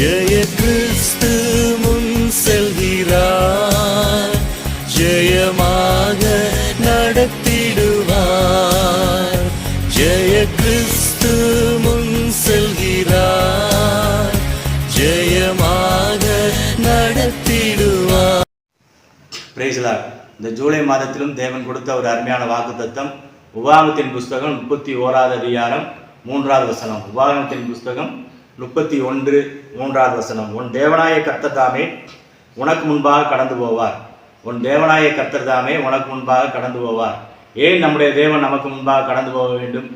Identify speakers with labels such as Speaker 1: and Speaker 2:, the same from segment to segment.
Speaker 1: ஜெய கிறிஸ்து முன் செல்கிறார். ஜெயமாக நடத்திடுவார். ஜெய கிறிஸ்து முன் செல்கிறார். ஜெயமாக நடத்திடுவார்.
Speaker 2: பிரைஸ்லார் இந்த ஜூலை மாதத்திலும் தேவன் கொடுத்த ஒரு அருமையான வாக்குத்தத்தம் உபாகத்தின் புஸ்தகம் முப்பத்தி ஓராவது அதிகாரம் மூன்றாவது வசனம். உபாகத்தின் புஸ்தகம் முப்பத்தி ஒன்று மூன்றாவது வசனம். உன் தேவனாய கர்த்தர் தாமே உனக்கு முன்பாக கடந்து போவார். உன் தேவனாய கர்த்தர் தாமே உனக்கு முன்பாக கடந்து போவார். ஏன் நம்முடைய தேவன் நமக்கு முன்பாக கடந்து போக வேண்டும்?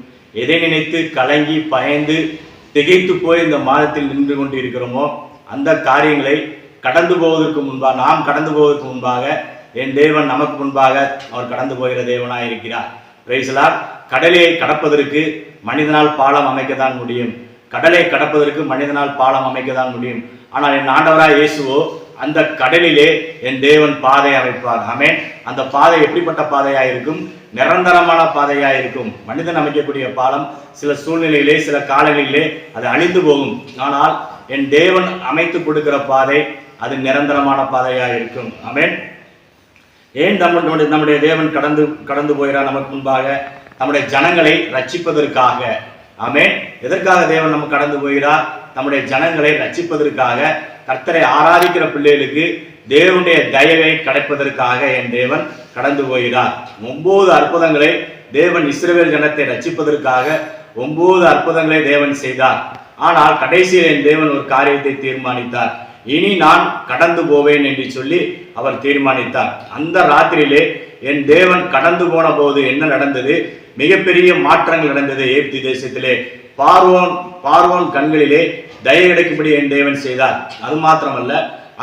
Speaker 2: எதை நினைத்து கலங்கி பயந்து திகைத்து போய் இந்த மாதத்தில் நின்று கொண்டு இருக்கிறோமோ அந்த காரியங்களை கடந்து போவதற்கு முன்பாக நாம் கடந்து போவதற்கு முன்பாக என் தேவன் நமக்கு முன்பாக அவர் கடந்து போகிற தேவனாக இருக்கிறார் பிரைசலார் கடலை கடப்பதற்கு மனிதனால் பாலம் அமைக்கத்தான் முடியும். கடலை கடப்பதற்கு மனிதனால் பாலம் அமைக்கதான் முடியும். ஆனால் என் ஆண்டவராக இயேசுவோ அந்த கடலிலே என் தேவன் பாதை அமைப்பார். ஆமே அந்த பாதை எப்படிப்பட்ட பாதையாக இருக்கும் நிரந்தரமான பாதையாக இருக்கும் மனிதன் அமைக்கக்கூடிய பாலம் சில சூழ்நிலையிலே சில காலங்களிலே அது அழிந்து போகும். ஆனால் என் தேவன் அமைத்து கொடுக்கிற பாதை அது நிரந்தரமான பாதையாக இருக்கும் ஆமேன். ஏன் நம்முடைய நம்முடைய தேவன் கடந்து கடந்து போகிறார்? நமக்கு முன்பாக நம்முடைய ஜனங்களை ரட்சிப்பதற்காக. ஆமே எதற்காக தேவன் நம்ம கடந்து போகிறார் நம்முடைய ஜனங்களை ரட்சிப்பதற்காக கர்த்தரை ஆராதிக்கிற பிள்ளைகளுக்கு தேவனுடைய தயவை கிடைப்பதற்காக என் தேவன் கடந்து போகிறார். ஒன்பது அற்புதங்களை தேவன் இஸ்ரவேல் ஜனத்தை ரட்சிப்பதற்காக ஒன்பது அற்புதங்களை தேவன் செய்தார். ஆனால் கடைசியில் என் தேவன் ஒரு காரியத்தை தீர்மானித்தார். இனி நான் கடந்து போவேன் என்று சொல்லி அவர் தீர்மானித்தார். அந்த ராத்திரியிலே என் தேவன் கடந்து போன போது என்ன நடந்தது? மிகப்பெரிய மாற்றங்கள் நடந்தது ஏப்தி தேசத்திலே. பார்வோன் பார்வோன் கண்களிலே தயை கிடைக்கும்படி என் தேவன் செய்தார். அது மாத்திரமல்ல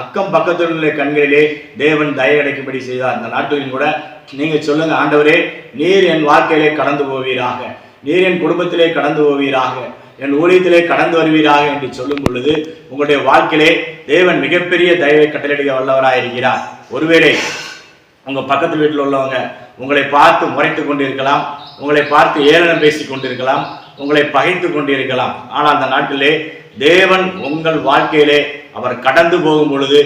Speaker 2: அக்கம் பக்கத்தில் உள்ள கண்களிலே தேவன் தயை கிடைக்கும்படி செய்தார். அந்த நாட்களில் கூட நீங்க சொல்லுங்க ஆண்டவரே நீர் என் வாழ்க்கையிலே கடந்து போவீராக. நீர் என் குடும்பத்திலே கடந்து போவீராக. என் ஊழியத்திலே கடந்து வருவீராக என்று சொல்லும் பொழுது உங்களுடைய வாழ்க்கையிலே தேவன் மிகப்பெரிய தயவை கட்டளையிட வல்லவராக இருக்கிறார் ஒருவேளை உங்கள் பக்கத்து வீட்டில் உள்ளவங்க உங்களை பார்த்து முறைத்து கொண்டிருக்கலாம் உங்களை பார்த்து ஏளனம் பேசி கொண்டிருக்கலாம் உங்களை பகைத்து கொண்டிருக்கலாம். ஆனால் அந்த நாட்டிலே தேவன் உங்கள் வாழ்க்கையிலே அவர் கடந்து போகும் பொழுது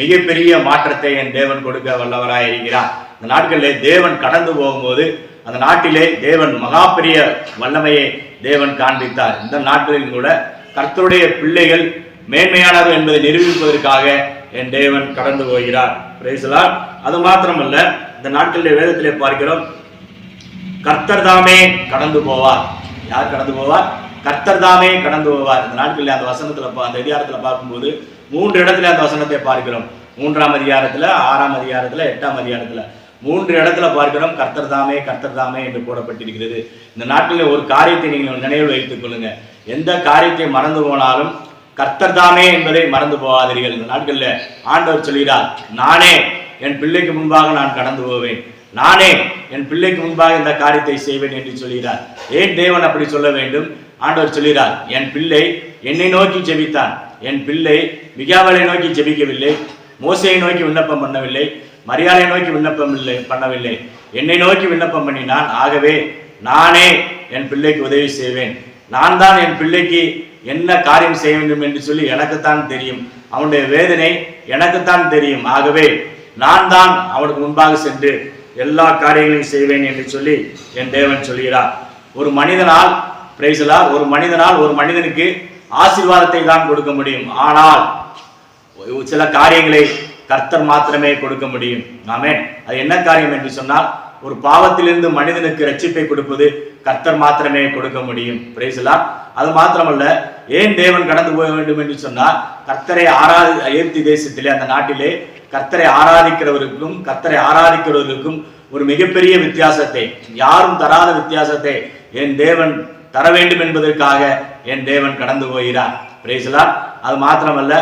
Speaker 2: மிகப்பெரிய மாற்றத்தை என் தேவன் கொடுக்க வல்லவராய் இருக்கிறார். அந்த நாட்களிலே தேவன் கடந்து போகும்போது அந்த நாட்டிலே தேவன் மகாபெரிய வல்லமையை தேவன் காண்பித்தார். இந்த நாட்களில் கூட கர்த்தருடைய பிள்ளைகள் மேன்மையானவர் என்பதை நிரூபிப்பதற்காக என் தேவன் கடந்து போகிறார். பிரைசலார் அது மாத்திரமல்ல இந்த நாட்களிலே வேதத்திலே பார்க்கிறோம் கர்த்தர் தாமே கடந்து போவார். யார் கடந்து போவார்? கர்த்தர் தாமே கடந்து போவார். இந்த நாட்களில் அந்த வசனத்தில் பா- அந்த அதிகாரத்தில் பார்க்கும்போது மூன்று இடத்துல அந்த வசனத்தை பார்க்கிறோம். மூன்றாம் அதிகாரத்தில் ஆறாம் அதிகாரத்தில் எட்டாம் அதிகாரத்தில். மூன்று இடத்துல பார்க்கிறோம் கர்த்தர் தாமே கர்த்தர் தாமே என்று போடப்பட்டிருக்கிறது. இந்த நாட்டில் ஒரு காரியத்தை நீங்கள் நினைவில் வைத்துக் கொள்ளுங்க. எந்த காரியத்தை மறந்து போனாலும் கர்த்தர் தாமே என்பதை மறந்து போகாதீர்கள். இந்த நாட்களில் ஆண்டவர் சொல்கிறார் நானே என் பிள்ளைக்கு முன்பாக நான் கடந்து போவேன். நானே என் பிள்ளைக்கு முன்பாக இந்த காரியத்தை செய்வேன் என்று சொல்கிறார். ஏன் தேவன் அப்படி சொல்ல வேண்டும்? ஆண்டவர் சொல்கிறார் என் பிள்ளை என்னை நோக்கி ஜெபித்தான். என் பிள்ளை மிகாவலை நோக்கி ஜெபிக்கவில்லை. மோசையை நோக்கி விண்ணப்பம் பண்ணவில்லை. மரியாதை நோக்கி விண்ணப்பம் இல்லை பண்ணவில்லை. என்னை நோக்கி விண்ணப்பம் பண்ணினான். ஆகவே நானே என் பிள்ளைக்கு உதவி செய்வேன். நான் தான் என் பிள்ளைக்கு என்ன காரியம் செய்ய வேண்டும் என்று சொல்லி எனக்குத்தான் தெரியும். அவனுடைய வேதனை எனக்குத்தான் தெரியும். ஆகவே நான் தான் அவனுக்கு முன்பாக சென்று எல்லா காரியங்களையும் செய்வேன் என்று சொல்லி என் தேவன் சொல்கிறார். ஒரு மனிதனால் பிரைசலார் ஒரு மனிதனால் ஒரு மனிதனுக்கு ஆசீர்வாதத்தை தான் கொடுக்க முடியும். ஆனால் சில காரியங்களை கர்த்தர் மாத்திரமே கொடுக்க முடியும். ஆமே அது என்ன காரியம் என்று சொன்னால் ஒரு பாவத்திலிருந்து மனிதனுக்கு ரட்சிப்பை கொடுப்பது கர்த்தர் மாத்திரமே கொடுக்க முடியும். பிரேசலா அது மாத்திரமல்ல ஏன் தேவன் கடந்து போக வேண்டும் என்று சொன்னால் கர்த்தரை ஆராதி அயர்த்தி தேசத்திலே அந்த நாட்டிலே கர்த்தரை ஆராதிக்கிறவருக்கும் கர்த்தரை ஆராதிக்கிறவருக்கும் ஒரு மிகப்பெரிய வித்தியாசத்தை யாரும் தராத வித்தியாசத்தை என் தேவன் தர வேண்டும் என்பதற்காக என் தேவன் கடந்து போகிறார். பிரேசலா அது மாத்திரமல்ல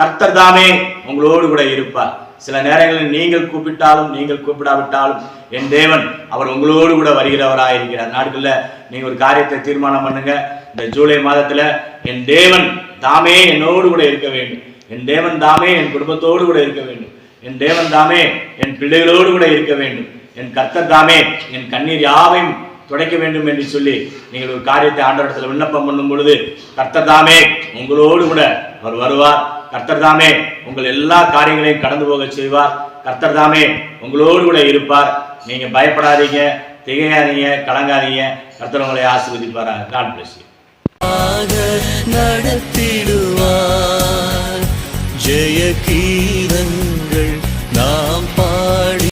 Speaker 2: கர்த்தர் தாமே உங்களோடு கூட இருப்பார். சில நேரங்களில் நீங்கள் கூப்பிட்டாலும் நீங்கள் கூப்பிடாவிட்டாலும் என் தேவன் அவர் உங்களோடு கூட வருகிறவராக இருக்கிறார் நாட்கள்ல நீங்கள் ஒரு காரியத்தை தீர்மானம் பண்ணுங்க. இந்த ஜூலை மாதத்தில் என் தேவன் தாமே என்னோடு கூட இருக்க வேண்டும். என் தேவன் தாமே என் குடும்பத்தோடு கூட இருக்க வேண்டும். என் தேவன் தாமே என் பிள்ளைகளோடு கூட இருக்க வேண்டும். என் கர்த்தர் தாமே என் கண்ணீர் யாவையும் துடைக்க வேண்டும் என்று சொல்லி நீங்கள் ஒரு காரியத்தை ஆண்டவரத்தில் விண்ணப்பம் பண்ணும் பொழுது கர்த்தர் தாமே உங்களோடு கூட அவர் வருவார். கர்த்தர் தாமே உங்கள் எல்லா காரியங்களையும் கடந்து போக செய்வார். கர்த்தர் தாமே உங்களோடு கூட இருப்பார். நீங்க பயப்படாதீங்க திகையாதீங்க கலங்காதீங்க. கர்த்தர் உங்களை ஆசிர்வதிப்பாராக. காட் பிளஸ்
Speaker 1: நடத்திடுவார். ஜெய கீதங்கள் நாம் பாடி